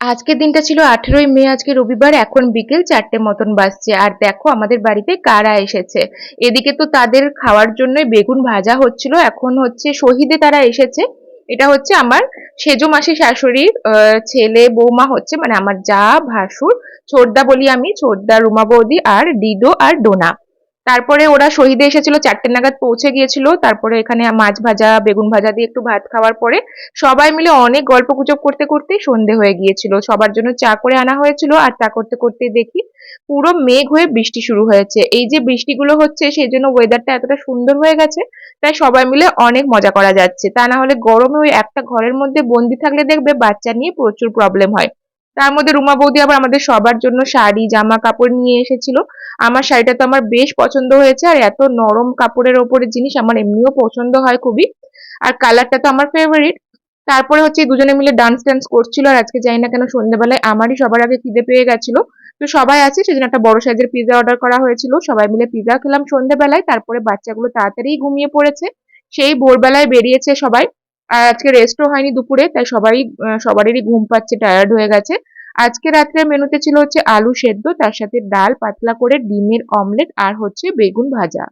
আজকের দিনটা ছিল আঠেরোই মে, আজকে রবিবার, এখন বিকেল চারটে মতন বাজছে। আর দেখো, আমাদের বাড়িতে কারা এসেছে? এদিকে তো তাদের খাওয়ার জন্য বেগুন ভাজা হচ্ছিল, এখন হচ্ছে শহীদে তারা এসেছে। এটা হচ্ছে আমার সেজো মাসি শাশুড়ির ছেলে বৌমা হচ্ছে মানে আমার যা ভাসুর, ছোটদা বলি আমি, ছোটদা রুমা বৌদি আর ডিডো আর ডোনা। তারপরে ওরা শহীদে এসেছিল, চারটে নাগাদ পৌঁছে গিয়েছিল। তারপরে এখানে মাছ ভাজা, বেগুন ভাজা দিয়ে একটু ভাত খাওয়ার পরে সবাই মিলে অনেক গল্প গুজব করতে করতে সন্ধে হয়ে গিয়েছিল। সবার জন্য চা করে আনা হয়েছিল আর চা করতে করতে দেখি পুরো মেঘ হয়ে বৃষ্টি শুরু হয়েছে। এই যে বৃষ্টিগুলো হচ্ছে সেই জন্য ওয়েদারটা এতটা সুন্দর হয়ে গেছে, তাই সবাই মিলে অনেক মজা করা যাচ্ছে। তা না হলে গরমে ওই একটা ঘরের মধ্যে বন্দি থাকলে দেখবে বাচ্চা নিয়ে প্রচুর প্রবলেম হয়। তার মধ্যে রুমা বৌদি আবার আমাদের সবার জন্য শাড়ি, জামা কাপড় নিয়ে এসেছিল। আমার শাড়িটা তো আমার বেশ পছন্দ হয়েছে, আর এত নরম কাপড়ের ওপরে জিনিস আমার এমনিও পছন্দ হয় খুবই। আর কালারটা তো আমার ফেভারিট তারপরে হচ্ছে দুজনে মিলে ডান্স টান্স করছিল, আর আজকে জানি না কেন সন্ধ্যেবেলায় আমারই সবার আগে খিদে পেয়ে গেছিল। তো সবাই আছে, সেজন্য একটা বড় সাইজের পিৎজা অর্ডার করা হয়েছিল। সবাই মিলে পিৎজা খেলাম সন্ধ্যেবেলায়, তারপরে বাচ্চাগুলো তাড়াতাড়ি ঘুমিয়ে পড়েছে। সেই ভোরবেলায় বেরিয়েছে সবাই। আর আজকে রেস্টও হয়নি দুপুরে, তাই সবাই সবারই ঘুম পাচ্ছে টায়ার্ড হয়ে গেছে। আজকে রাত্রে মেনুতে ছিল হচ্ছে আলু সেদ্ধ, তার সাথে ডাল, পাতলা করে ডিমের অমলেট আর হচ্ছে বেগুন ভাজা।